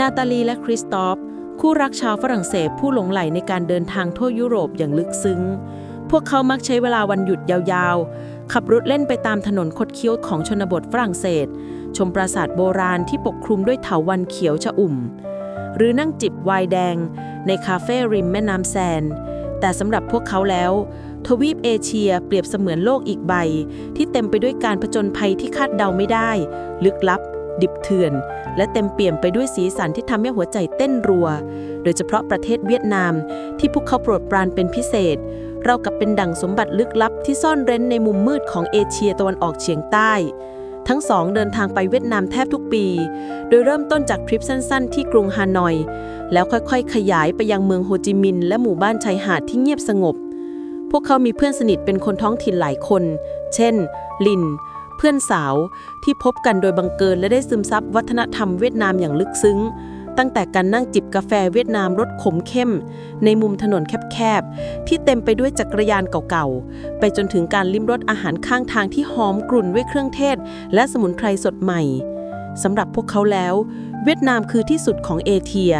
นาตาลีและคริสตอฟ คู่รักชาวฝรั่งเศสผู้หลงใหลในการเดินทางทั่วยุโรปอย่างลึกซึ้ง พวกเขามักใช้เวลาวันหยุดยาวๆ ขับรถเล่นไปตามถนนคดเคี้ยวของชนบทฝรั่งเศส ชมปราสาทโบราณที่ปกคลุมด้วยเถาวัลย์เขียวชอุ่ม หรือนั่งจิบไวน์แดง ในคาเฟ่ริมแม่น้ำแซน แต่สำหรับพวกเขาแล้ว ทวีปเอเชียเปรียบเสมือนโลกอีกใบ ที่เต็มไปด้วยการผจญภัยที่คาดเดาไม่ได้ ลึกลับ ดิบเถื่อน และเต็มเปี่ยมไปด้วยสีสันที่ทำให้หัวใจเต้นรัว โดยเฉพาะประเทศเวียดนาม ที่พวกเขาโปรดปรานเป็นพิเศษ เรากับเป็นดั่งสมบัติลึกลับที่ซ่อนเร้นในมุมมืดของเอเชียตะวันออกเฉียงใต้ ทั้งสองเดินทางไปเวียดนามแทบทุกปี โดยเริ่มต้นจากทริปสั้น ๆ ที่กรุงฮานอย แล้วค่อยๆ ขยายไปยังเมืองโฮจิมินห์และหมู่บ้านชายหาดที่เงียบสงบ พวกเขามีเพื่อนสนิทเป็นคนท้องถิ่นหลายคน เช่น ลิน เพื่อนสาวที่พบกันโดยบังเกิญและได้ซึมซับวัฒนธรรมเวียดนามอย่างลึกซึ้ง ตั้งแต่การนั่งจิบกาแฟเวียดนามรสขมเข้ม ในมุมถนนแคบๆ ที่เต็มไปด้วยจักรยานเก่าๆ ไปจนถึงการลิ้มรสอาหารข้างทางที่หอมกรุ่นด้วยเครื่องเทศ และสมุนไพรสดใหม่สำหรับพวกเขาแล้ว เวียดนามคือที่สุดของเอเชีย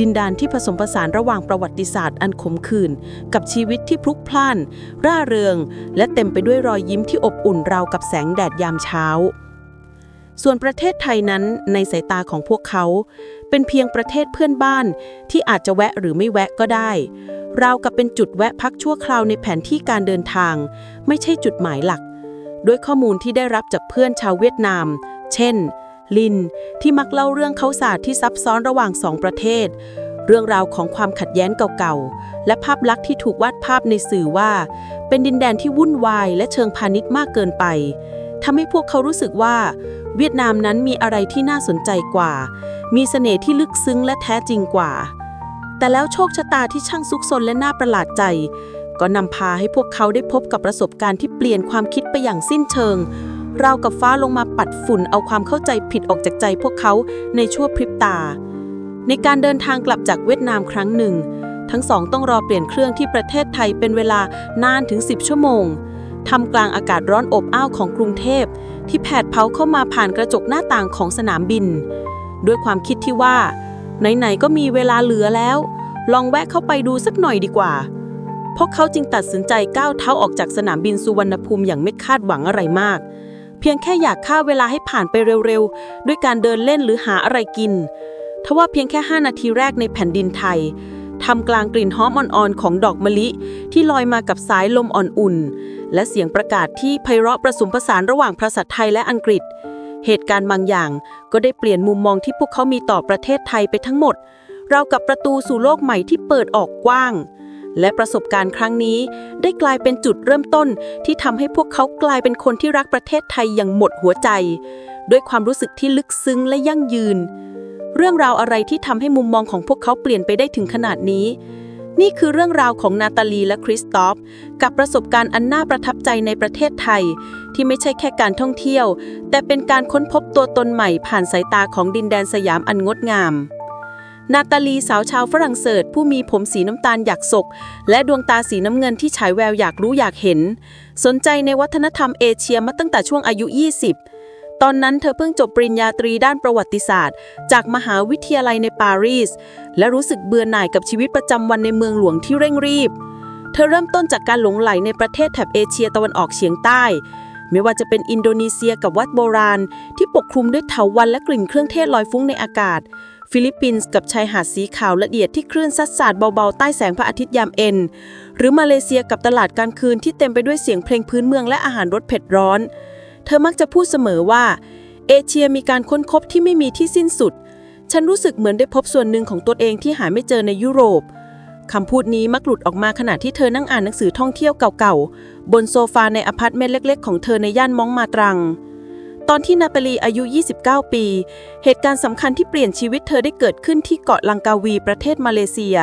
ดินแดนที่ผสมผสานระหว่างประวัติศาสตร์อันขมขื่นกับชีวิตที่พลุกพล่าน ร่าเริง และเต็มไปด้วยรอยยิ้มที่อบอุ่นราวกับแสงแดดยามเช้า ส่วนประเทศไทยนั้นในสายตาของพวกเขา เป็นเพียงประเทศเพื่อนบ้านที่อาจจะแวะหรือไม่แวะก็ได้ ราวกับเป็นจุดแวะพักชั่วคราวในแผนที่การเดินทาง ไม่ใช่จุดหมายหลัก ด้วยข้อมูลที่ได้รับจากเพื่อนชาวเวียดนาม เช่น ลิน ที่มักเล่าเรื่องเขาศาสตร์ที่ซับซ้อนระหว่างสองประเทศ เรื่องราวของความขัดแย้งเก่าๆ และภาพลักษณ์ที่ถูกวาดภาพในสื่อว่า เป็นดินแดนที่วุ่นวายและเชิงพาณิชย์มากเกินไปทำให้พวกเขารู้สึกว่า เวียดนามนั้นมีอะไรที่น่าสนใจกว่า มีเสน่ห์ที่ลึกซึ้งและแท้จริงกว่า แต่แล้วโชคชะตาที่ช่างซุกซนและน่าประหลาดใจ ก็นำพาให้พวกเขาได้พบกับประสบการณ์ที่เปลี่ยนความคิดไปอย่างสิ้นเชิง ราวกับฟ้าลงมาปัดฝุ่นเอาความเข้าใจผิดออกจากใจพวกเขาในชั่วพริบตา ในการเดินทางกลับจากเวียดนามครั้งหนึ่ง ทั้งสองต้องรอเปลี่ยนเครื่องที่ประเทศไทยเป็นเวลานานถึง 10 ชั่วโมงทำกลางอากาศร้อนอบอ้าวของกรุงเทพ ที่แผดเผาเข้ามาผ่านกระจกหน้าต่างของสนามบิน ด้วยความคิดที่ว่า ไหนๆก็มีเวลาเหลือแล้ว ลองแวะเข้าไปดูสักหน่อยดีกว่าพวกเขาจึงตัดสินใจก้าวเท้าออกจากสนามบินสุวรรณภูมิอย่างไม่คาดหวังอะไรมาก เพียงแค่อยากฆ่าเวลาให้ผ่านไปเร็วๆ ด้วยการเดินเล่นหรือหาอะไรกิน ทว่าเพียงแค่ 5 นาทีแรกในแผ่นดินไทยทำกลางกลิ่นหอมอ่อนๆ ของดอกมะลิ ที่ลอยมากับสายลมอ่อนอุ่น และเสียงประกาศที่ไพเราะประสมผสานระหว่างภาษาไทยและอังกฤษ เหตุการณ์บางอย่างก็ได้เปลี่ยนมุมมองที่พวกเขามีต่อประเทศไทยไปทั้งหมด เรากับประตูสู่โลกใหม่ที่เปิดออกกว้าง และประสบการณ์ครั้งนี้ ได้กลายเป็นจุดเริ่มต้นที่ทำให้พวกเขากลายเป็นคนที่รักประเทศไทยอย่างหมดหัวใจ ด้วยความรู้สึกที่ลึกซึ้งและยั่งยืน เรื่องราวอะไรที่ทำให้มุมมองของพวกเขาเปลี่ยนไปได้ถึงขนาดนี้ นี่คือเรื่องราวของนาตาลีและคริสตอฟกับประสบการณ์อันน่าประทับใจในประเทศไทย ที่ไม่ใช่แค่การท่องเที่ยว แต่เป็นการค้นพบตัวตนใหม่ผ่านสายตาของดินแดนสยามอันงดงาม นาตาลีสาวชาวฝรั่งเศสผู้มีผมสีน้ำตาลอยากศก และดวงตาสีน้ำเงินที่ฉายแววอยากรู้อยากเห็น สนใจในวัฒนธรรมเอเชียมาตั้งแต่ช่วงอายุ 20 ตอนนั้นเธอเพิ่งจบปริญญาตรีด้านประวัติศาสตร์ จากมหาวิทยาลัยในปารีส และรู้สึกเบื่อหน่ายกับชีวิตประจำวันในเมืองหลวงที่เร่งรีบ เธอเริ่มต้นจากการหลงไหลในประเทศแถบเอเชียตะวันออกเฉียงใต้ไม่ว่าจะเป็นอินโดนีเซียกับวัดโบราณ ที่ปกคลุมด้วยเถาวัลย์และกลิ่นเครื่องเทศลอยฟุ้งในอากาศ ฟิลิปปินส์กับชายหาดสีขาวละเอียดที่คลื่นซัดสาดเบาๆ ใต้แสงพระอาทิตย์ยามเอ็น หรือมาเลเซียกับตลาดกลางคืนที่เต็มไปด้วยเสียงเพลงพื้นเมืองและอาหารรสเผ็ดร้อน เธอมักจะพูดเสมอว่า เอเชียมีการค้นพบที่ไม่มีที่สิ้นสุด ฉันรู้สึกเหมือนได้พบส่วนหนึ่งของตัวเองที่หาไม่เจอในยุโรปคำพูดนี้มักหลุดออกมาขณะที่เธอนั่งอ่านหนังสือท่องเที่ยวเก่าๆ บนโซฟาในอพาร์ตเมนต์เล็ก ๆ ของเธอในย่านมองมาตรัง ตอนที่นาตาลีอายุ 29 ปี เหตุการณ์สำคัญที่เปลี่ยนชีวิตเธอได้เกิดขึ้นที่เกาะลังกาวีประเทศมาเลเซีย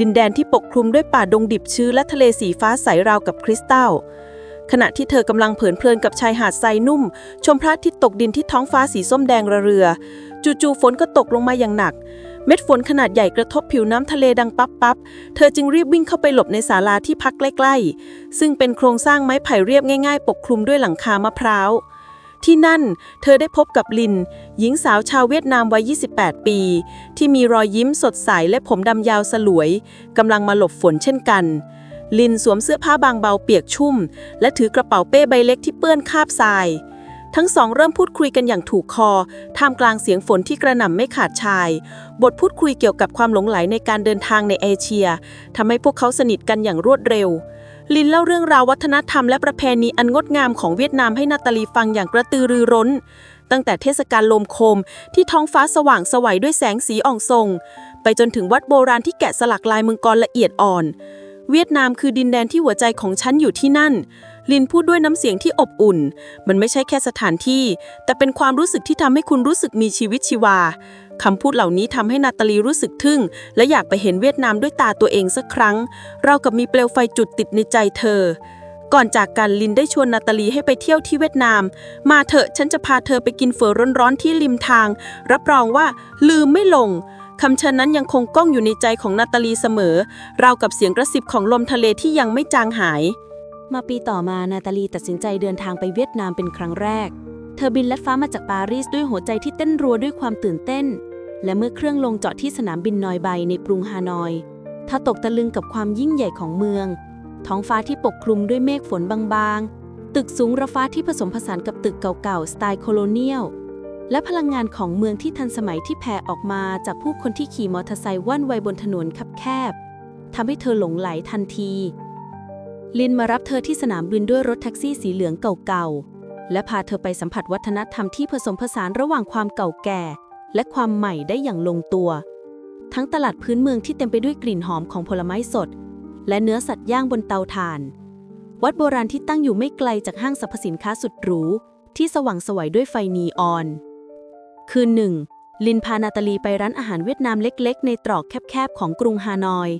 ดินแดนที่ปกคลุมด้วยป่าดงดิบชื้นและทะเลสีฟ้าใสราวกับคริสตัลขณะที่เธอกำลังเผลินเพลินกับชายหาดทรายนุ่ม ชมพระอาทิตย์ตกดินที่ท้องฟ้าสีส้มแดงระเรือ จู่ๆฝนก็ตกลงมาอย่างหนัก เม็ดฝนขนาดใหญ่กระทบผิวน้ำทะเลดังปั๊บป๊บเธอจึงรีบวิ่งเข้าไปหลบในศาลาที่พักใกล้ ๆ ซึ่งเป็นโครงสร้างไม้ไผ่เรียบง่าย ๆ ปกคลุมด้วยหลังคามะพร้าว ที่นั่นเธอได้พบกับลิน หญิงสาวชาวเวียดนามวัย 28 ปี ที่มีรอยยิ้มสดใสและผมดำยาวสลวยกำลังมาหลบฝนเช่นกัน ลินสวมเสื้อผ้าบางเบาเปียกชุ่ม และถือกระเป๋าเป้ใบเล็กที่เปื้อนคราบทราย ทั้งสองเริ่มพูดคุยกันอย่างถูกคอ ท่ามกลางเสียงฝนที่กระหน่ำไม่ขาดชาย บทพูดคุยเกี่ยวกับความหลงไหลในการเดินทางในเอเชียทำให้พวกเขาสนิทกันอย่างรวดเร็ว ลินเล่าเรื่องราววัฒนธรรมและประเพณีอันงดงามของเวียดนามให้นาตาลีฟังอย่างกระตือรือร้น ตั้งแต่เทศกาลลมโคมที่ท้องฟ้าสว่างสวัยด้วยแสงสีอ่องทรง ไปจนถึงวัดโบราณที่แกะสลักลายมังกรละเอียดอ่อน เวียดนามคือดินแดนที่หัวใจของฉันอยู่ที่นั่น ลินพูดด้วยน้ำเสียงที่อบอุ่น มันไม่ใช่แค่สถานที่ แต่เป็นความรู้สึกที่ทำให้คุณรู้สึกมีชีวิตชีวา คำพูดเหล่านี้ทำให้นาตาลีรู้สึกทึ่ง และอยากไปเห็นเวียดนามด้วยตาตัวเองสักครั้ง เรากับมีเปลวไฟจุดติดในใจเธอ ก่อนจากกันลินได้ชวนนาตาลีให้ไปเที่ยวที่เวียดนาม มาเถอะฉันจะพาเธอไปกินเฝอร้อนๆที่ริมทาง รับรองว่าลืมไม่ลงคำเชิญนั้นยังคงก้องอยู่ในใจของนาตาลีเสมอ ราวกับเสียงกระซิบของลมทะเลที่ยังไม่จางหาย มาปีต่อมานาตาลีตัดสินใจเดินทางไปเวียดนามเป็นครั้งแรก เธอบินลัดฟ้ามาจากปารีสด้วยหัวใจที่เต้นรัวด้วยความตื่นเต้น และเมื่อเครื่องลงจอดที่สนามบินนอยใบในกรุงฮานอยเธอตกตะลึงกับความยิ่งใหญ่ของเมือง ท้องฟ้าที่ปกคลุมด้วยเมฆฝนบางๆ ตึกสูงระฟ้าที่ผสมผสานกับตึกเก่าๆ สไตล์โคโลเนียล และพลังงานของเมืองที่ทันสมัยที่แผ่ออกมาจากผู้คนที่ขี่มอเตอร์ไซค์ว่อนไวบนถนนคับแคบทำให้เธอหลงไหลทันที ลินมารับเธอที่สนามบินด้วยรถแท็กซี่สีเหลืองเก่าๆ และพาเธอไปสัมผัสวัฒนธรรมที่ผสมผสานระหว่างความเก่าแก่ และความใหม่ได้อย่างลงตัว ทั้งตลาดพื้นเมืองที่เต็มไปด้วยกลิ่นหอมของผลไม้สด และเนื้อสัตว์ย่างบนเตาถ่าน วัดโบราณที่ตั้งอยู่ไม่ไกลจากห้างสรรพสินค้าสุดหรูที่สว่างสวยด้วยไฟนีออน คืนหนึ่ง ลินพานาตาลีไปร้านอาหารเวียดนามเล็ก ๆ ในตรอกแคบๆของกรุงฮานอย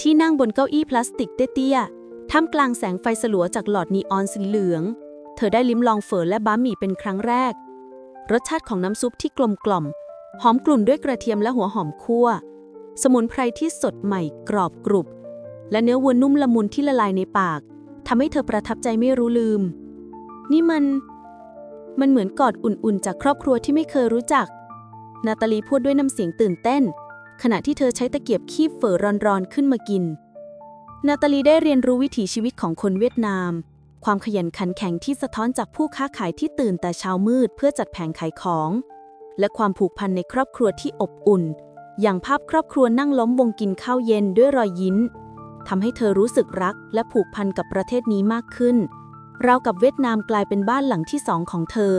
ที่นั่งบนเก้าอี้พลาสติกเตี้ยๆท่ามกลางแสงไฟสลัวจากหลอดนีออนสีเหลือง เธอได้ลิ้มลองเฝอและบะหมี่เป็นครั้งแรก รสชาติของน้ำซุปที่กลมกล่อม หอมกลุ่นด้วยกระเทียมและหัวหอมคั่ว สมุนไพรที่สดใหม่กรอบกรุบ และเนื้อวัวนุ่มละมุนที่ละลายในปากทำให้เธอประทับใจไม่รู้ลืม นี่มัน มันเหมือนกอดอุ่นๆ จากครอบครัวที่ไม่เคยรู้จัก นาตาลีพูดด้วยน้ำเสียงตื่นเต้น ขณะที่เธอใช้ตะเกียบคีบเฝอร้อนๆขึ้นมากิน นาตาลีได้เรียนรู้วิถีชีวิตของคนเวียดนาม ความขยันขันแข็งที่สะท้อนจากผู้ค้าขายที่ตื่นแต่เช้ามืดเพื่อจัดแผงขายของ และความผูกพันในครอบครัวที่อบอุ่น อย่างภาพครอบครัวนั่งล้อมวงกินข้าวเย็นด้วยรอยยิ้มทำให้เธอรู้สึกรักและผูกพันกับประเทศนี้มากขึ้นราวกับเวียดนามกลายเป็นบ้านหลังที่สองของเธอ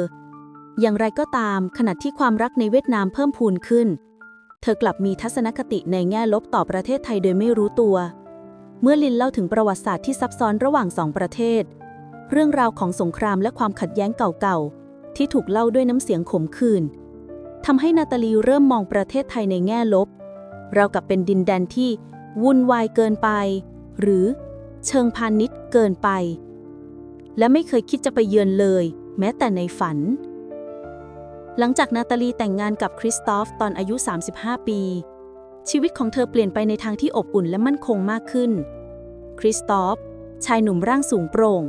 อย่างไรก็ตาม ขณะที่ความรักในเวียดนามเพิ่มพูนขึ้น เธอกลับมีทัศนคติในแง่ลบต่อประเทศไทยโดยไม่รู้ตัว เมื่อลินเล่าถึงประวัติศาสตร์ที่ซับซ้อนระหว่างสองประเทศ เรื่องราวของสงครามและความขัดแย้งเก่าๆ ที่ถูกเล่าด้วยน้ำเสียงขมขื่นทำให้นาตาลีเริ่มมองประเทศไทยในแง่ลบ เรากับเป็นดินแดนที่วุ่นวายเกินไป หรือเชิงพาณิชย์เกินไป และไม่เคยคิดจะไปเยือนเลย แม้แต่ในฝัน หลังจากนาตาลีแต่งงานกับคริสตอฟตอนอายุ 35 ปี ชีวิตของเธอเปลี่ยนไปในทางที่อบอุ่นและมั่นคงมากขึ้น คริสตอฟชายหนุ่มร่างสูงโปร่ง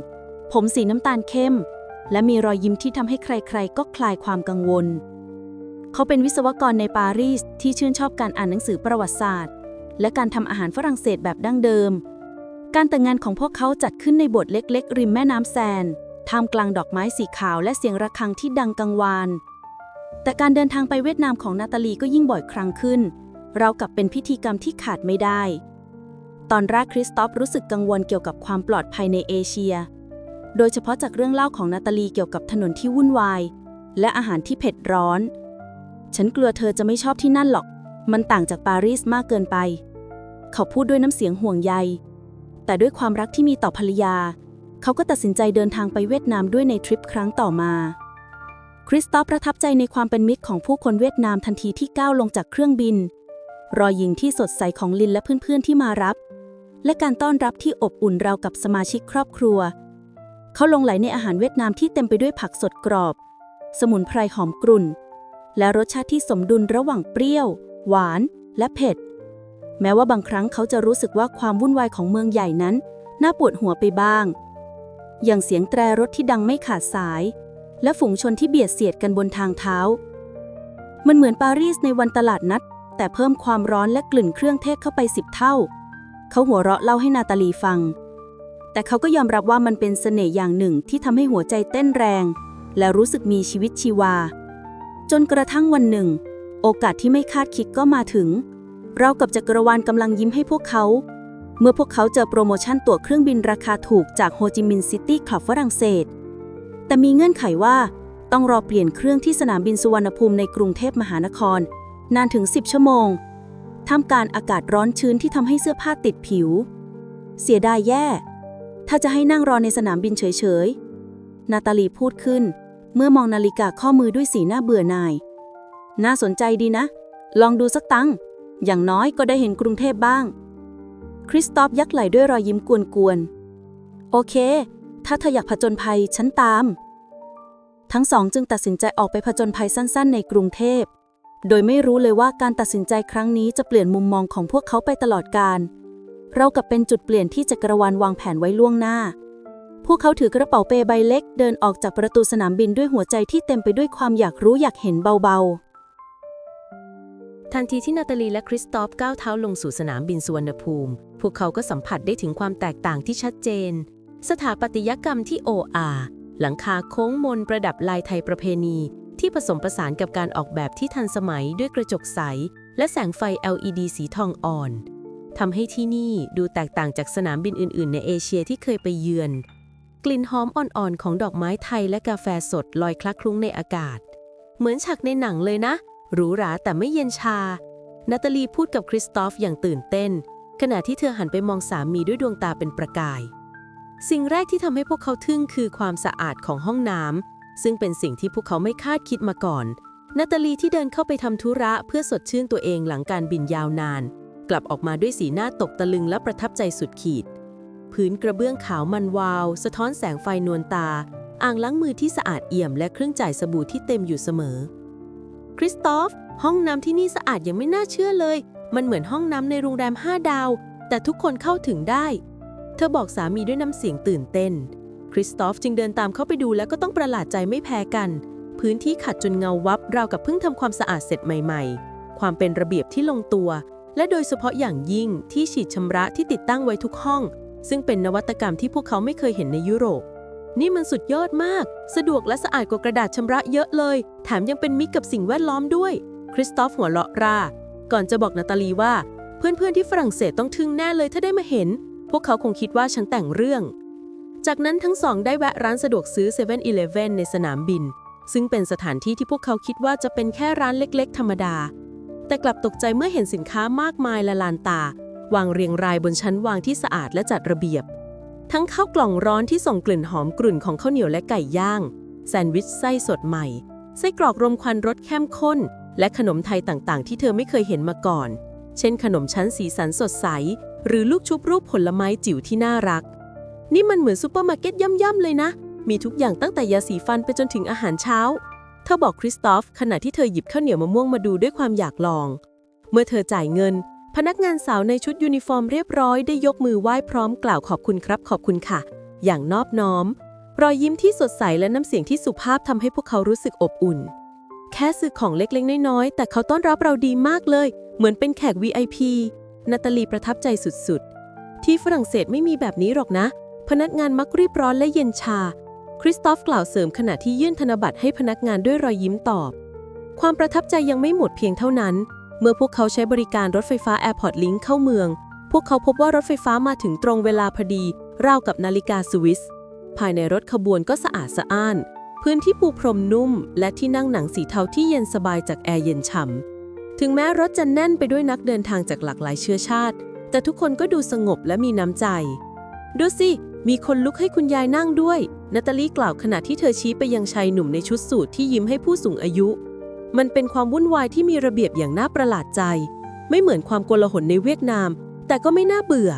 ผมสีน้ำตาลเข้ม และมีรอยยิ้มที่ทำให้ใครๆ ก็คลายความกังวล เขาเป็นวิศวกรในปารีสที่ชื่นชอบการอ่านหนังสือประวัติศาสตร์ และการทำอาหารฝรั่งเศสแบบดั้งเดิม การแต่งงานของพวกเขาจัดขึ้นในโบสถ์เล็กๆ ริมแม่น้ำแซนท่ามกลางดอกไม้สีขาวและเสียงระฆังที่ดังกังวาน แต่การเดินทางไปเวียดนามของนาตาลีก็ยิ่งบ่อยครั้งขึ้น เราวกับเป็นพิธีกรรมที่ขาดไม่ได้ ตอนแรกคริสตอฟรู้สึกกังวลเกี่ยวกับความปลอดภัยในเอเชีย โดยเฉพาะจากเรื่องเล่าของนาตาลีเกี่ยวกับถนนที่วุ่นวาย และอาหารที่เผ็ดร้อน ฉันกลัวเธอจะไม่ชอบที่นั่นหรอก มันต่างจากปารีสมากเกินไป เขาพูดด้วยน้ำเสียงห่วงใย แต่ด้วยความรักที่มีต่อภรรยา เขาก็ตัดสินใจเดินทางไปเวียดนามด้วยในทริปครั้งต่อมา คริสตอฟประทับใจในความเป็นมิตรของผู้คนเวียดนามทันทีที่ก้าวลงจากเครื่องบิน รอยยิ้มที่สดใสของลินและเพื่อนๆที่มารับ และการต้อนรับที่อบอุ่นราวกับสมาชิกครอบครัว เขาลงไหลในอาหารเวียดนามที่เต็มไปด้วยผักสดกรอบ สมุนไพรหอมกรุ่น และรสชาติที่สมดุลระหว่างเปรี้ยว หวาน และเผ็ด แม้ว่าบางครั้งเขาจะรู้สึกว่าความวุ่นวายของเมืองใหญ่นั้น น่าปวดหัวไปบ้าง อย่างเสียงแตรรถที่ดังไม่ขาดสาย และฝูงชนที่เบียดเสียดกันบนทางเท้า มันเหมือนปารีสในวันตลาดนัด แต่เพิ่มความร้อนและกลิ่นเครื่องเทศเข้าไปสิบเท่า เขาหัวเราะเล่าให้นาตาลีฟัง แต่เขาก็ยอมรับว่ามันเป็นเสน่ห์อย่างหนึ่งที่ทำให้หัวใจเต้นแรง และรู้สึกมีชีวิตชีวา จนกระทั่งวันหนึ่ง โอกาสที่ไม่คาดคิดก็มาถึง เรากับจักรวาลกำลังยิ้มให้พวกเขา เมื่อพวกเขาเจอโปรโมชั่นตั๋วเครื่องบินราคาถูกจากโฮจิมินห์ซิตี้คลับฝรั่งเศส แต่มีเงื่อนไขว่าต้องรอเปลี่ยนเครื่องที่สนามบินสุวรรณภูมิในกรุงเทพมหานคร นานถึง 10 ชั่วโมงท่ามกลารอากาศร้อนชื้นที่ทำให้เสื้อผ้าติดผิว เสียดายแย่ ถ้าจะให้นั่งรอในสนามบินเฉยๆ นาตาลีพูดขึ้น เมื่อมองนาฬิกาข้อมือด้วยสีหน้าเบื่อหน่าย น่าสนใจดีนะ ลองดูสักตั้ง อย่างน้อยก็ได้เห็นกรุงเทพบ้าง คริสตอฟยักไหล่ด้วยรอยยิ้มกวนๆ โอเค ถ้าเธออยากผจญภัยฉันตาม ทั้งสองจึงตัดสินใจออกไปผจญภัยสั้นๆ ในกรุงเทพ โดยไม่รู้เลยว่าการตัดสินใจครั้งนี้จะเปลี่ยนมุมมองของพวกเขาไปตลอดกาล เรากับเป็นจุดเปลี่ยนที่จักรวาลวางแผนไว้ล่วงหน้า พวกเขาถือกระเป๋าเปใบเล็ก เดินออกจากประตูสนามบินด้วยหัวใจที่เต็มไปด้วยความอยากรู้อยากเห็นเบาๆ ทันทีที่นาตาลีและคริสตอฟก้าวเท้าลงสู่สนามบินสุวรรณภูมิ พวกเขาก็สัมผัสได้ถึงความแตกต่างที่ชัดเจน สถาปัตยกรรมที่โออาหลังคาโค้งมนประดับลายไทยประเพณี ที่ผสมผสานกับการออกแบบที่ทันสมัยด้วยกระจกใส และแสงไฟ LED สีทองอ่อน ทำให้ที่นี่ดูแตกต่างจากสนามบินอื่น ๆ ในเอเชียที่เคยไปเยือน กลิ่นหอมอ่อน ๆ ของดอกไม้ไทยและกาแฟสดลอยคลักคลุ้งในอากาศ เหมือนฉากในหนังเลยนะ หรูหราแต่ไม่เย็นชา นาตาลีพูดกับคริสตอฟอย่างตื่นเต้น ขณะที่เธอหันไปมองสามีด้วยดวงตาเป็นประกาย สิ่งแรกที่ทำให้พวกเขาทึ่งคือความสะอาดของห้องน้ำซึ่งเป็นสิ่งที่พวกเขาไม่คาดคิดมาก่อน นาตาลีที่เดินเข้าไปทำธุระเพื่อสดชื่นตัวเองหลังการบินยาวนาน กลับออกมาด้วยสีหน้าตกตะลึงและประทับใจสุดขีด พื้นกระเบื้องขาวมันวาว สะท้อนแสงไฟนวลตา อ่างล้างมือที่สะอาดเอี่ยม และเครื่องจ่ายสบู่ที่เต็มอยู่เสมอ คริสตอฟ ห้องน้ำที่นี่สะอาดอย่างไม่น่าเชื่อเลย มันเหมือนห้องน้ำในโรงแรม5ดาว แต่ทุกคนเข้าถึงได้ เธอบอกสามีด้วยน้ำเสียงตื่นเต้น คริสตอฟจึงเดินตามเข้าไปดูแล้วก็ต้องประหลาดใจไม่แพ้กัน พื้นที่ขัดจนเงาวับราวกับเพิ่งทำความสะอาดเสร็จใหม่ ๆ ความเป็นระเบียบที่ลงตัว และโดยเฉพาะอย่างยิ่งที่ฉีดชำระที่ติดตั้งไว้ทุกห้อง ซึ่งเป็นนวัตกรรมที่พวกเขาไม่เคยเห็นในยุโรป นี่มันสุดยอดมาก สะดวกและสะอาดกว่ากระดาษชำระเยอะเลย แถมยังเป็นมิตรกับสิ่งแวดล้อมด้วย คริสตอฟหัวเราะร่า ก่อนจะบอกนาตาลีว่า เพื่อนๆที่ฝรั่งเศสต้องทึ่งแน่เลยถ้าได้มาเห็น พวกเขาคงคิดว่าฉันแต่งเรื่อง จากนั้นทั้งสองได้แวะร้านสะดวกซื้อ7 e เ e ่ e อในสนามบิน ซึ่งเป็นสถานที่ที่พวกเขาคิดว่าจะเป็นแค่ร้านเล็ก ๆ ธรรมดา แต่กลับตกใจเมื่อเห็นสินค้ามากมายละลานตา วางเรียงรายบนชั้นวางที่สะอาดและจัดระเบียบ ทั้งข้าวกล่องร้อนที่ส่งกลิ่นหอมกรุ่นของข้าวเหนียวและไก่ย่าง แซนด์วิชไส้สดใหม่ ไส้กรอกรมควันรสเข้มข้น และขนมไทยต่างๆ ที่เธอไม่เคยเห็นมาก่อน เช่น ขนมชั้นสีสันสดใส หรือลูกชุบรูปผลไม้จิ๋วที่น่ารัก นี่มันเหมือนซูเปอร์มาร์เก็ตย่ำๆเลยนะ มีทุกอย่างตั้งแต่ยาสีฟันไปจนถึงอาหารเช้า เธอบอกคริสตอฟขณะที่เธอหยิบข้าวเหนียวมะม่วงมาดูด้วยความอยากลอง เมื่อเธอจ่ายเงิน พนักงานสาวในชุดยูนิฟอร์มเรียบร้อยได้ยกมือไหว้พร้อมกล่าวขอบคุณครับขอบคุณค่ะ อย่างนอบน้อม รอยยิ้มที่สดใสและน้ำเสียงที่สุภาพทำให้พวกเขารู้สึกอบอุ่น แค่ซื้อของเล็กๆ น้อยๆ แต่เขาต้อนรับเราดีมากเลย เหมือนเป็นแขก VIP นาตาลีประทับใจสุดๆ ที่ฝรั่งเศสไม่มีแบบนี้หรอกนะ พนักงานมักรีบร้อนและเย็นชา คริสตอฟกล่าวเสริมขณะที่ยื่นธนบัตรให้พนักงานด้วยรอยยิ้มตอบ ความประทับใจยังไม่หมดเพียงเท่านั้น เมื่อพวกเขาใช้บริการรถไฟฟ้า Airport Link เข้าเมือง พวกเขาพบว่ารถไฟฟ้ามาถึงตรงเวลาพอดี ราวกับนาฬิกาสวิส ภายในรถขบวนก็สะอาดสะอ้าน พื้นที่ปูพรมนุ่ม และที่นั่งหนังสีเทาที่เย็นสบายจากแอร์เย็นฉ่ำถึงแม้รถจะแน่นไปด้วยนักเดินทางจากหลากหลายเชื้อชาติ แต่ทุกคนก็ดูสงบและมีน้ำใจ ดูสิ มีคนลุกให้คุณยายนั่งด้วย นาตาลีกล่าวขณะที่เธอชี้ไปยังชายหนุ่มในชุดสูทที่ยิ้มให้ผู้สูงอายุ มันเป็นความวุ่นวายที่มีระเบียบอย่างน่าประหลาดใจ ไม่เหมือนความโกลาหลในเวียดนาม แต่ก็ไม่น่าเบื่อ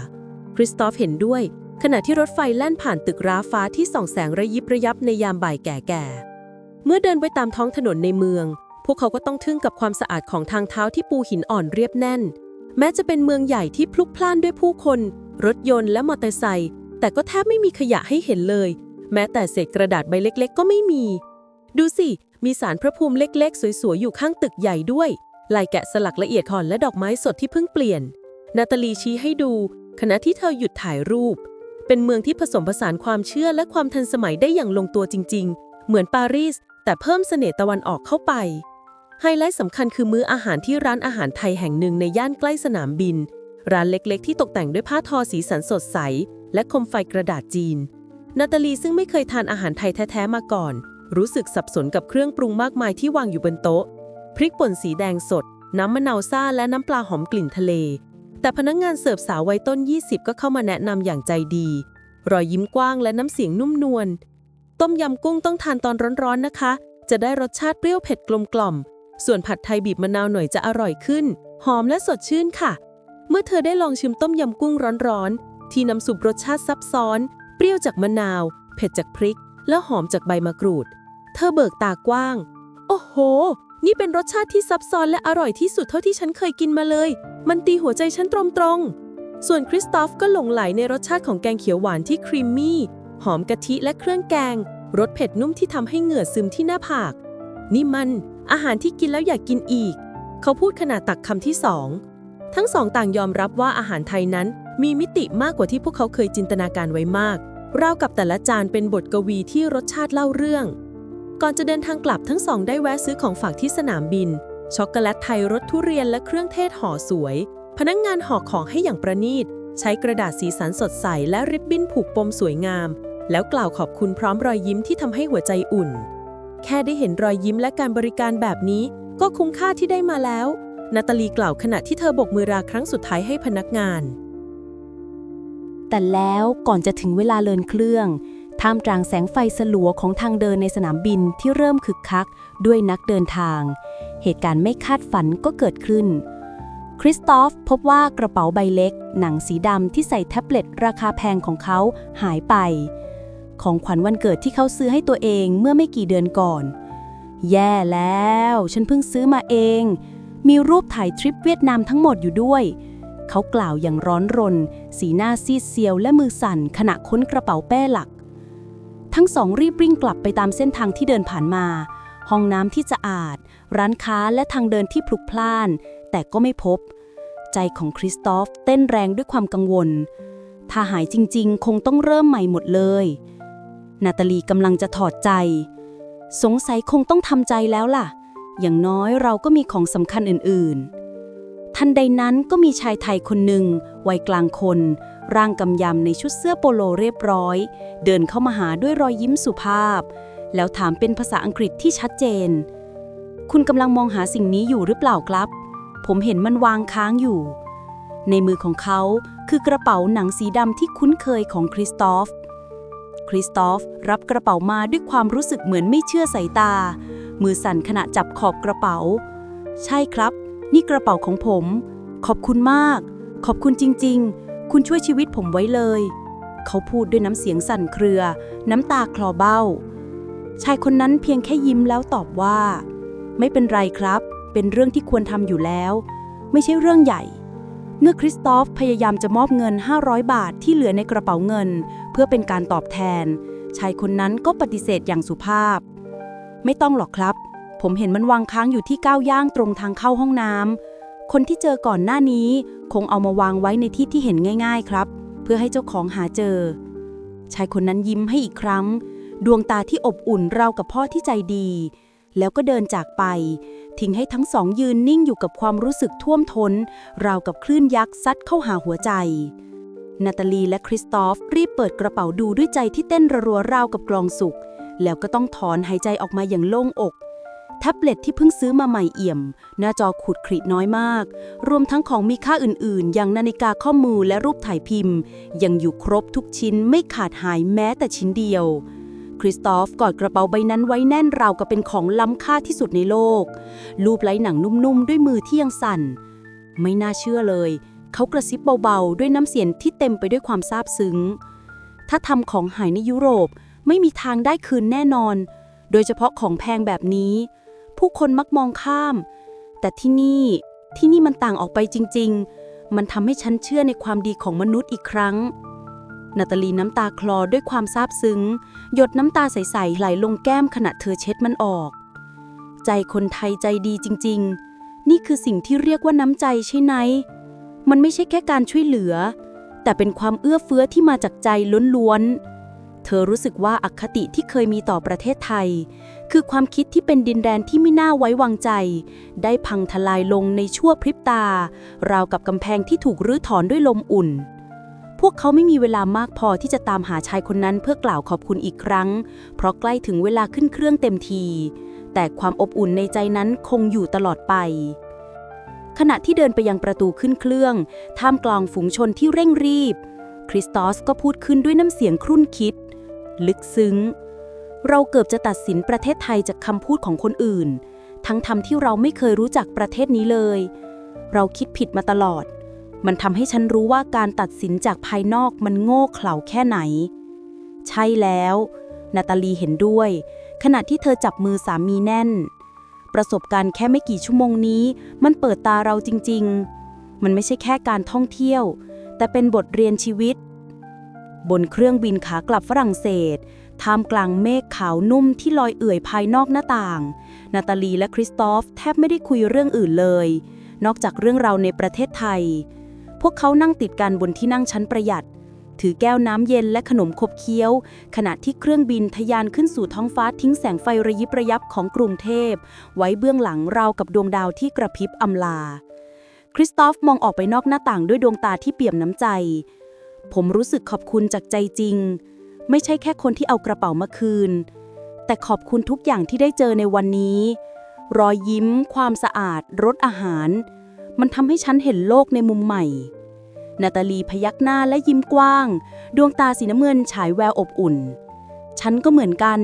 คริสตอฟเห็นด้วย ขณะที่รถไฟแล่นผ่านตึกร้าฟ้าที่ส่องแสงระยิบระยับในยามบ่ายแก่ๆ เมื่อเดินไปตามท้องถนนในเมือง พวกเขาก็ต้องทึ่งกับความสะอาดของทางเท้าที่ปูหินอ่อนเรียบแน่น แม้จะเป็นเมืองใหญ่ที่พลุกพล่านด้วยผู้คน รถยนต์และมอเตอร์ไซค์ แต่ก็แทบไม่มีขยะให้เห็นเลย แม้แต่เศษกระดาษใบเล็กๆ ก็ไม่มี ดูสิ มีสารพระภูมิเล็กๆ สวยๆ อยู่ข้างตึกใหญ่ด้วย ลายแกะสลักละเอียดอ่อนและดอกไม้สดที่เพิ่งเปลี่ยน นาตาลีชี้ให้ดู ขณะที่เธอหยุดถ่ายรูป เป็นเมืองที่ผสมผสานความเชื่อและความทันสมัยได้อย่างลงตัวจริง ๆ เหมือนปารีส แต่เพิ่มเสน่ห์ตะวันออกเข้าไป ไฮไลท์สำคัญคือมื้ออาหารที่ร้านอาหารไทยแห่งหนึ่งในย่านใกล้สนามบิน ร้านเล็กๆ ที่ตกแต่งด้วยผ้าทอสีสันสดใส และคมไฟกระดาษจีน นาตาลีซึ่งไม่เคยทานอาหารไทยแท้ ๆ มาก่อน รู้สึกสับสนกับเครื่องปรุงมากมายที่วางอยู่บนโต๊ะ พริกป่นสีแดงสด น้ำมะนาวซ่าและน้ำปลาหอมกลิ่นทะเล แต่พนักงานเสิร์ฟสาววัยต้น 20 ก็เข้ามาแนะนำอย่างใจดี รอยยิ้มกว้างและน้ำเสียงนุ่มนวล ต้มยำกุ้งต้องทานตอนร้อนๆนะคะ จะได้รสชาติเปรี้ยวเผ็ดกลมกล่อม ส่วนผัดไทยบีบมะนาวหน่อยจะอร่อยขึ้น หอมและสดชื่นค่ะเมื่อเธอได้ลองชิมต้มยำกุ้งร้อนๆ ที่น้ำซุปรสชาติซับซ้อน เปรี้ยวจากมะนาว เผ็ดจากพริก และหอมจากใบมะกรูด เธอเบิกตากว้าง โอ้โห นี่เป็นรสชาติที่ซับซ้อนและอร่อยที่สุดเท่าที่ฉันเคยกินมาเลย มันตีหัวใจฉันตรงๆ ส่วนคริสตอฟก็หลงไหลในรสชาติของแกงเขียวหวานที่ครีมมี่หอมกะทิและเครื่องแกงรสเผ็ดนุ่มที่ทำให้เหงื่อซึมที่หน้าผาก นี่มันอาหารที่กินแล้วอยากกินอีก เขาพูดขณะตักคำที่สอง ทั้งสองต่างยอมรับว่าอาหารไทยนั้น มีมิติมากกว่าที่พวกเขาเคยจินตนาการไว้มากราวกับแต่ละจานเป็นบทกวีที่รสชาติเล่าเรื่อง ก่อนจะเดินทางกลับทั้งสองได้แวะซื้อของฝากที่สนามบิน ช็อกโกแลตไทยรสทุเรียนและเครื่องเทศห่อสวย พนักงงานห่อของให้อย่างประณีต ใช้กระดาษสีสันสดใสและริบบิ้นผูกปมสวยงาม แล้วกล่าวขอบคุณพร้อมรอยยิ้มที่ทำให้หัวใจอุ่น แค่ได้เห็นรอยยิ้มและการบริการแบบนี้ ก็คุ้มค่าที่ได้มาแล้ว นาตาลีกล่าวขณะที่เธอโบกมือลาครั้งสุดท้ายให้พนักงาน แต่แล้วก่อนจะถึงเวลาเลินเครื่องท่ามกลางแสงไฟสลัวของทางเดินในสนามบินที่เริ่มคึกคักด้วยนักเดินทาง เหตุการณ์ไม่คาดฝันก็เกิดขึ้น คริสตอฟพบว่ากระเป๋าใบเล็ก หนังสีดำที่ใส่แท็บเล็ตราคาแพงของเขาหายไป ของขวัญวันเกิดที่เขาซื้อให้ตัวเองเมื่อไม่กี่เดือนก่อน แย่แล้ว ฉันเพิ่งซื้อมาเอง มีรูปถ่ายทริปเวียดนามทั้งหมดอยู่ด้วย เขากล่าวอย่างร้อนรน สีหน้าซีดเซียวและมือสั่นขณะค้นกระเป๋าแป้หลัก ทั้งสองรีบริ่งกลับไปตามเส้นทางที่เดินผ่านมา ห้องน้ำที่สะอาด ร้านค้าและทางเดินที่พลุกพล่าน แต่ก็ไม่พบ ใจของคริสตอฟเต้นแรงด้วยความกังวล ถ้าหายจริง ๆ คงต้องเริ่มใหม่หมดเลย นาตาลีกำลังจะถอดใจ สงสัยคงต้องทำใจแล้วล่ะ อย่างน้อยเราก็มีของสำคัญอื่นๆ ทันใดนั้นก็มีชายไทยคนหนึ่งวัยกลางคน ร่างกำยำในชุดเสื้อโปโลเรียบร้อย เดินเข้ามาหาด้วยรอยยิ้มสุภาพ แล้วถามเป็นภาษาอังกฤษที่ชัดเจน คุณกำลังมองหาสิ่งนี้อยู่หรือเปล่าครับ ผมเห็นมันวางค้างอยู่ ในมือของเขาคือกระเป๋าหนังสีดำที่คุ้นเคยของคริสตอฟ คริสตอฟรับกระเป๋ามาด้วยความรู้สึกเหมือนไม่เชื่อสายตา มือสั่นขณะจับขอบกระเป๋า ใช่ครับ นี่กระเป๋าของผม ขอบคุณมาก ขอบคุณจริง ๆ คุณช่วยชีวิตผมไว้เลย เขาพูดด้วยน้ำเสียงสั่นเครือ น้ำตาคลอเบ้า ชายคนนั้นเพียงแค่ยิ้มแล้วตอบว่า ไม่เป็นไรครับ เป็นเรื่องที่ควรทำอยู่แล้ว ไม่ใช่เรื่องใหญ่ เมื่อคริสตอฟพยายามจะมอบเงิน 500 บาทที่เหลือในกระเป๋าเงิน เพื่อเป็นการตอบแทน ชายคนนั้นก็ปฏิเสธอย่างสุภาพ ไม่ต้องหรอกครับ ผมเห็นมันวางค้างอยู่ที่ก้าวย่างตรงทางเข้าห้องน้ำ คนที่เจอก่อนหน้านี้ คงเอามาวางไว้ในที่ที่เห็นง่าย ๆ ครับ เพื่อให้เจ้าของหาเจอ ชายคนนั้นยิ้มให้อีกครั้ง ดวงตาที่อบอุ่นราวกับพ่อที่ใจดี แล้วก็เดินจากไป ทิ้งให้ทั้งสองยืนนิ่งอยู่กับความรู้สึกท่วมท้น ราวกับคลื่นยักษ์ซัดเข้าหาหัวใจนาตาลีและคริสตอฟรีบเปิดกระเป๋าดูด้วยใจที่เต้นระรัวราวกับกลองสุขแล้วก็ต้องถอนหายใจออกมาอย่างโล่งอก แท็บเล็ตที่เพิ่งซื้อมาใหม่เอี่ยม หน้าจอขูดคริน้อยมาก รวมทั้งของมีค่าอื่นๆ อย่างนาฬิกาข้อมือและรูปถ่ายพิมพ์ ยังอยู่ครบทุกชิ้นไม่ขาดหายแม้แต่ชิ้นเดียว คริสตอฟกอดกระเป๋าใบนั้นไว้แน่นราวกับเป็นของล้ำค่าที่สุดในโลก ลูบไล้หนังนุ่มๆ ด้วยมือที่ยังสั่น ไม่น่าเชื่อเลย เขากระซิบเบาๆ ด้วยน้ำเสียงที่เต็มไปด้วยความซาบซึ้ง ถ้าทำของหายในยุโรปไม่มีทางได้คืนแน่นอน โดยเฉพาะของแพงแบบนี้ ผู้คนมักมองข้าม แต่ที่นี่ที่นี่มันต่างออกไปจริง ๆ มันทำให้ฉันเชื่อในความดีของมนุษย์อีกครั้ง นาตาลีน้ำตาคลอด้วยความซาบซึ้ง หยดน้ำตาใสๆไหลลงแก้มขณะเธอเช็ดมันออก ใจคนไทยใจดีจริง ๆ นี่คือสิ่งที่เรียกว่าน้ำใจใช่ไหม มันไม่ใช่แค่การช่วยเหลือ แต่เป็นความเอื้อเฟื้อที่มาจากใจล้วนๆ เธอรู้สึกว่าอคติที่เคยมีต่อประเทศไทย คือความคิดที่เป็นดินแดนที่ไม่น่าไว้วางใจ ได้พังทลายลงในชั่วพริบตา ราวกับกำแพงที่ถูกรื้อถอนด้วยลมอุ่น พวกเขาไม่มีเวลามากพอที่จะตามหาชายคนนั้นเพื่อกล่าวขอบคุณอีกครั้ง เพราะใกล้ถึงเวลาขึ้นเครื่องเต็มที แต่ความอบอุ่นในใจนั้นคงอยู่ตลอดไปขณะที่เดินไปยังประตูขึ้นเครื่อง ท่ามกลางฝูงชนที่เร่งรีบ คริสตอสก็พูดขึ้นด้วยน้ำเสียงครุ่นคิด ลึกซึ้ง เราเกือบจะตัดสินประเทศไทยจากคำพูดของคนอื่น ทั้งทำที่เราไม่เคยรู้จักประเทศนี้เลย เราคิดผิดมาตลอด มันทำให้ฉันรู้ว่าการตัดสินจากภายนอกมันโง่เขลาแค่ไหน ใช่แล้ว นาตาลีเห็นด้วย ขณะที่เธอจับมือสามีแน่น ประสบการณ์แค่ไม่กี่ชั่วโมงนี้ มันเปิดตาเราจริง ๆ มันไม่ใช่แค่การท่องเที่ยว แต่เป็นบทเรียนชีวิต บนเครื่องบินขากลับฝรั่งเศสท่ามกลางเมฆขาวนุ่มที่ลอยเอื่อยภายนอกหน้าต่าง นาตาลีและคริสตอฟแทบไม่ได้คุยเรื่องอื่นเลย นอกจากเรื่องเราในประเทศไทย พวกเขานั่งติดกันบนที่นั่งชั้นประหยัด ถือแก้วน้ำเย็นและขนมขบเคี้ยว ขณะที่เครื่องบินทะยานขึ้นสู่ท้องฟ้าทิ้งแสงไฟระยิบระยับของกรุงเทพ ไว้เบื้องหลังเรากับดวงดาวที่กระพริบอำลา คริสตอฟมองออกไปนอกหน้าต่างด้วยดวงตาที่เปี่ยมน้ำใจ ผมรู้สึกขอบคุณจากใจจริง ไม่ใช่แค่คนที่เอากระเป๋ามาคืน แต่ขอบคุณทุกอย่างที่ได้เจอในวันนี้ รอยยิ้ม ความสะอาด รสอาหาร มันทำให้ฉันเห็นโลกในมุมใหม่ นาตาลีพยักหน้าและยิ้มกว้าง ดวงตาสีน้ำเงินฉายแววอบอุ่น ฉันก็เหมือนกัน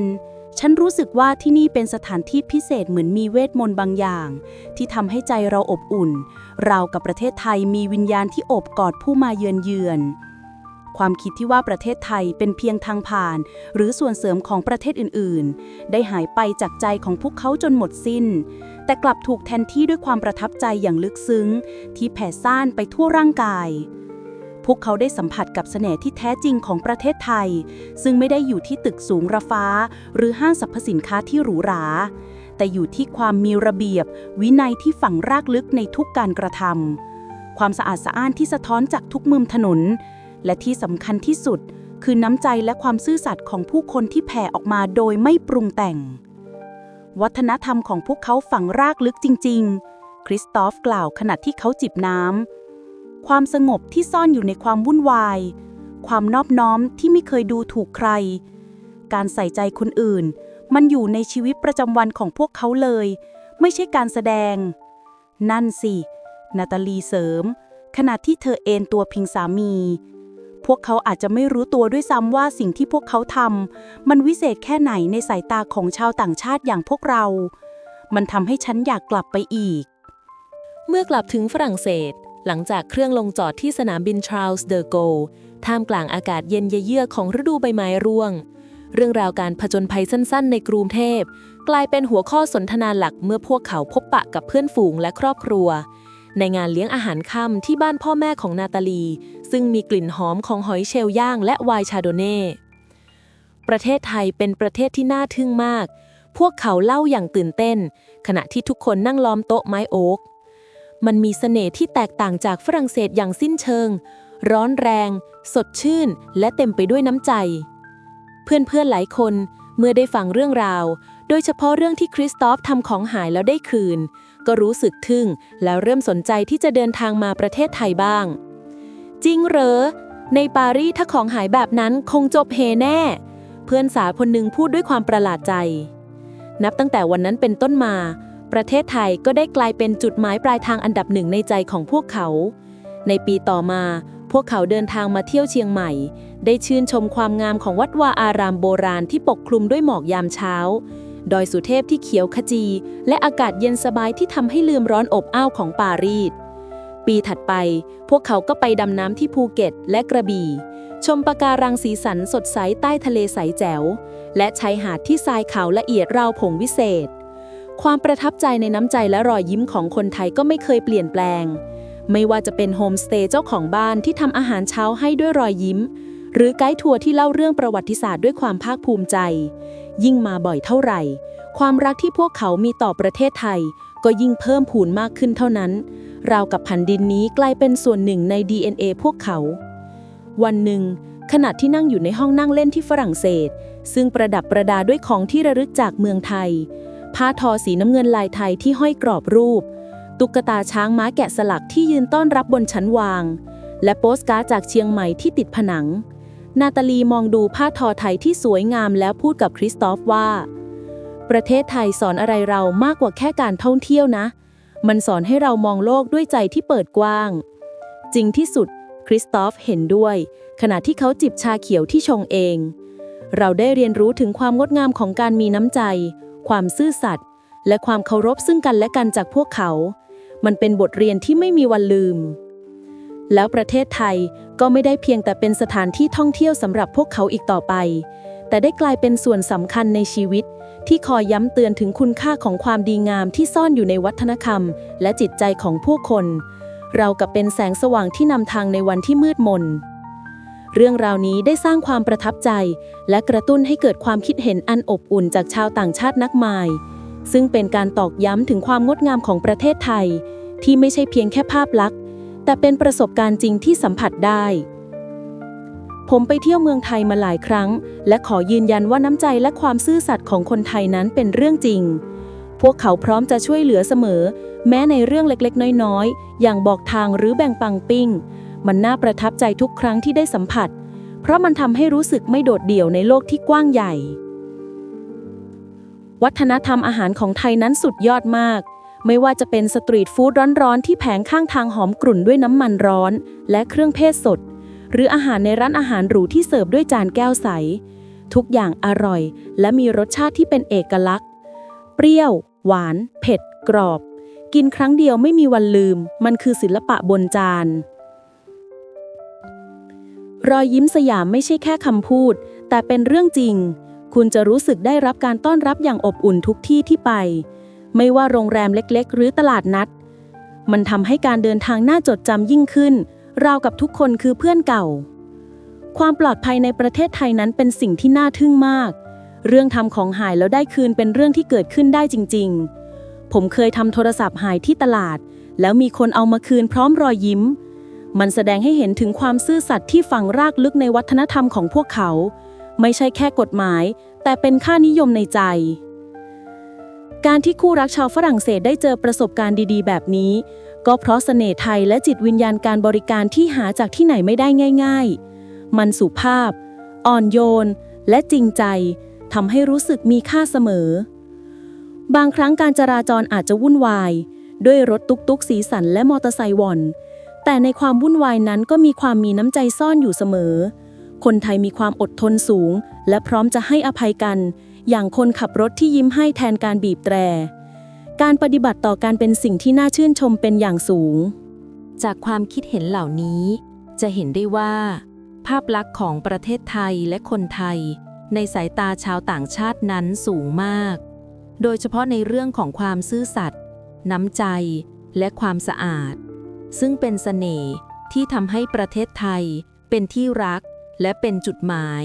ฉันรู้สึกว่าที่นี่เป็นสถานที่พิเศษเหมือนมีเวทมนต์บางอย่าง ที่ทำให้ใจเราอบอุ่น เรากับประเทศไทยมีวิญญาณที่อบกอดผู้มาเยือนเยือน ความคิดที่ว่าประเทศไทยเป็นเพียงทางผ่าน หรือส่วนเสริมของประเทศอื่นๆ ได้หายไปจากใจของพวกเขาจนหมดสิ้น แต่กลับถูกแทนที่ด้วยความประทับใจอย่างลึกซึ้ง ที่แผ่ซ่านไปทั่วร่างกาย พวกเขาได้สัมผัสกับเสน่ห์ที่แท้จริงของประเทศไทย ซึ่งไม่ได้อยู่ที่ตึกสูงระฟ้า หรือห้างสรรพสินค้าที่หรูหราแต่อยู่ที่ความมีระเบียบ วินัยที่ฝังรากลึกในทุกการกระทำความสะอาดสะอ้านที่สะท้อนจากทุกมุมถนน และที่สำคัญที่สุด คือน้ำใจและความซื่อสัตย์ของผู้คนที่แผ่ออกมาโดยไม่ปรุงแต่ง วัฒนธรรมของพวกเขาฝังรากลึกจริง ๆ คริสตอฟกล่าวขณะที่เขาจิบน้ำความสงบที่ซ่อนอยู่ในความวุ่นวาย ความนอบน้อมที่ไม่เคยดูถูกใคร การใส่ใจคนอื่น มันอยู่ในชีวิตประจำวันของพวกเขาเลย ไม่ใช่การแสดง นั่นสิ นาตาลีเสริมขณะที่เธอเอนตัวพิงสามี พวกเขาอาจจะไม่รู้ตัวด้วยซ้ำว่าสิ่งที่พวกเขาทำมันวิเศษแค่ไหนในสายตาของชาวต่างชาติอย่างพวกเรา มันทำให้ฉันอยากกลับไปอีก เมื่อกลับถึงฝรั่งเศส หลังจากเครื่องลงจอดที่สนามบินชาร์ลส์เดอโกท่ามกลางอากาศเย็นเยือกของฤดูใบไม้ร่วง เรื่องราวการผจญภัยสั้น ๆ ในกรุงเทพ กลายเป็นหัวข้อสนทนาหลักเมื่อพวกเขาพบปะกับเพื่อนฝูงและครอบครัว ในงานเลี้ยงอาหารค่ำที่บ้านพ่อแม่ของนาตาลี ซึ่งมีกลิ่นหอมของหอยเชลล์ย่างและไวน์ชาโดเน่ ประเทศไทยเป็นประเทศที่น่าทึ่งมาก พวกเขาเล่าอย่างตื่นเต้น ขณะที่ทุกคนนั่งล้อมโต๊ะไม้โอ๊ก มันมีเสน่ห์ที่แตกต่างจากฝรั่งเศสอย่างสิ้นเชิง ร้อนแรง สดชื่น และเต็มไปด้วยน้ำใจ เพื่อนๆหลายคนเมื่อได้ฟังเรื่องราว โดยเฉพาะเรื่องที่คริสตอฟทำของหายแล้วได้คืน ก็รู้สึกทึ่ง แล้วเริ่มสนใจที่จะเดินทางมาประเทศไทยบ้าง จริงเหรอ ในปารีสถ้าของหายแบบนั้นคงจบเฮแน่ เพื่อนสาวคนหนึ่งพูดด้วยความประหลาดใจ นับตั้งแต่วันนั้นเป็นต้นมา ประเทศไทยก็ได้กลายเป็นจุดหมายปลายทางอันดับหนึ่งในใจของพวกเขา ในปีต่อมา พวกเขาเดินทางมาเที่ยวเชียงใหม่ ได้ชื่นชมความงามของวัดวาอารามโบราณที่ปกคลุมด้วยหมอกยามเช้าดอยสุเทพที่เขียวขจี และอากาศเย็นสบายที่ทำให้ลืมร้อนอบอ้าวของปารีส ปีถัดไป พวกเขาก็ไปดำน้ำที่ภูเก็ตและกระบี่ ชมปะการังสีสันสดใสใต้ทะเลใสแจ๋ว และชายหาดที่ทรายขาวละเอียดราวผงวิเศษ ความประทับใจในน้ำใจและรอยยิ้มของคนไทยก็ไม่เคยเปลี่ยนแปลง ไม่ว่าจะเป็นโฮมสเตย์เจ้าของบ้านที่ทำอาหารเช้าให้ด้วยรอยยิ้ม หรือไกด์ทัวร์ที่เล่าเรื่องประวัติศาสตร์ด้วยความภาคภูมิใจ ยิ่งมาบ่อยเท่าไหร่ ความรักที่พวกเขามีต่อประเทศไทย ก็ยิ่งเพิ่มพูนมากขึ้นเท่านั้น ราวกับแผ่นดินนี้กลายเป็นส่วนหนึ่งใน DNA พวกเขา วันหนึ่ง ขณะที่นั่งอยู่ในห้องนั่งเล่นที่ฝรั่งเศส ซึ่งประดับประดาด้วยของที่ระลึกจากเมืองไทย ผ้าทอสีน้ำเงินลายไทยที่ห้อยกรอบรูป ตุ๊กตาช้างม้าแกะสลักที่ยืนต้อนรับบนชั้นวาง และโปสการ์ดจากเชียงใหม่ที่ติดผนัง นาตาลีมองดูผ้าทอไทยที่สวยงามแล้วพูดกับคริสตอฟว่า ประเทศไทยสอนอะไรเรามากกว่าแค่การท่องเที่ยวนะ มันสอนให้เรามองโลกด้วยใจที่เปิดกว้าง จริงที่สุด คริสตอฟเห็นด้วย ขณะที่เขาจิบชาเขียวที่ชงเอง เราได้เรียนรู้ถึงความงดงามของการมีน้ำใจ ความซื่อสัตย์และความเคารพซึ่งกันและกันจากพวกเขา มันเป็นบทเรียนที่ไม่มีวันลืม แล้วประเทศไทยก็ไม่ได้เพียงแต่เป็นสถานที่ท่องเที่ยวสำหรับพวกเขาอีกต่อไป แต่ได้กลายเป็นส่วนสำคัญในชีวิต ที่คอยย้ำเตือนถึงคุณค่าของความดีงามที่ซ่อนอยู่ในวัฒนธรรม และจิตใจของผู้คน เรากับเป็นแสงสว่างที่นำทางในวันที่มืดมน เรื่องราวนี้ได้สร้างความประทับใจ และกระตุ้นให้เกิดความคิดเห็นอันอบอุ่นจากชาวต่างชาตินักมาย ซึ่งเป็นการตอกย้ำถึงความงดงามของประเทศไทย ที่ไม่ใช่เพียงแค่ภาพลักษณ์ แต่เป็นประสบการณ์จริงที่สัมผัสได้ ผมไปเที่ยวเมืองไทยมาหลายครั้ง และขอยืนยันว่าน้ำใจและความซื่อสัตย์ของคนไทยนั้นเป็นเรื่องจริง พวกเขาพร้อมจะช่วยเหลือเสมอ แม้ในเรื่องเล็กๆ น้อยๆ อย่างบอกทางหรือแบ่งปังปิ้ง มันน่าประทับใจทุกครั้งที่ได้สัมผัส เพราะมันทำให้รู้สึกไม่โดดเดี่ยวในโลกที่กว้างใหญ่ วัฒนธรรมอาหารของไทยนั้นสุดยอดมากไม่ว่าจะเป็นสตรีทฟู้ดร้อนๆ ที่แผงข้างทางหอมกรุ่นด้วยน้ำมันร้อน และเครื่องเพศสด หรืออาหารในร้านอาหารหรูที่เสิร์ฟด้วยจานแก้วใส ทุกอย่างอร่อย และมีรสชาติที่เป็นเอกลักษณ์ เปรี้ยว หวาน เผ็ด กรอบ กินครั้งเดียวไม่มีวันลืม มันคือศิลปะบนจาน รอยยิ้มสยามไม่ใช่แค่คำพูด แต่เป็นเรื่องจริง คุณจะรู้สึกได้รับการต้อนรับอย่างอบอุ่นทุกที่ที่ไป ไม่ว่าโรงแรมเล็ก ๆ หรือตลาดนัด มันทำให้การเดินทางน่าจดจำยิ่งขึ้น ราวกับทุกคนคือเพื่อนเก่า ความปลอดภัยในประเทศไทยนั้นเป็นสิ่งที่น่าทึ่งมาก เรื่องทำของหายแล้วได้คืนเป็นเรื่องที่เกิดขึ้นได้จริง ๆ ผมเคยทำโทรศัพท์หายที่ตลาด แล้วมีคนเอามาคืนพร้อมรอยยิ้ม มันแสดงให้เห็นถึงความซื่อสัตย์ที่ฝังรากลึกในวัฒนธรรมของพวกเขา ไม่ใช่แค่กฎหมาย แต่เป็นค่านิยมในใจการที่คู่รักชาวฝรั่งเศสได้เจอประสบการณ์ดีๆ แบบนี้ ก็เพราะเสน่ห์ไทยและจิตวิญญาณการบริการที่หาจากที่ไหนไม่ได้ง่าย ๆ มันสุภาพ อ่อนโยน และจริงใจทำให้รู้สึกมีค่าเสมอ บางครั้งการจราจรอาจจะวุ่นวาย ด้วยรถตุกๆ สีสันและมอเตอร์ไซค์วอน แต่ในความวุ่นวายนั้นก็มีความมีน้ำใจซ่อนอยู่เสมอ คนไทยมีความอดทนสูง และพร้อมจะให้อภัยกัน อย่างคนขับรถที่ยิ้มให้แทนการบีบแตร การปฏิบัติต่อการเป็นสิ่งที่น่าชื่นชมเป็นอย่างสูง จากความคิดเห็นเหล่านี้ จะเห็นได้ว่า ภาพลักษณ์ของประเทศไทยและคนไทย ในสายตาชาวต่างชาตินั้นสูงมาก โดยเฉพาะในเรื่องของความซื่อสัตย์น้ำใจ และความสะอาด ซึ่งเป็นเสน่ห์ที่ทำให้ประเทศไทย เป็นที่รักและเป็นจุดหมาย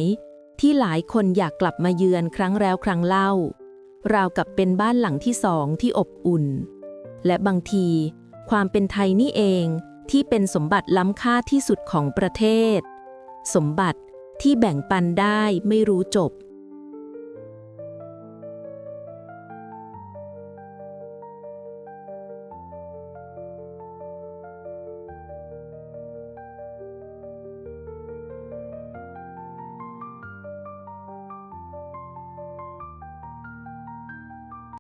ที่หลายคนอยากกลับมาเยือนครั้งแล้วครั้งเล่า ราวกับเป็นบ้านหลังที่สองที่อบอุ่น และบางที ความเป็นไทยนี่เองที่เป็นสมบัติล้ำค่าที่สุดของประเทศ สมบัติที่แบ่งปันได้ไม่รู้จบ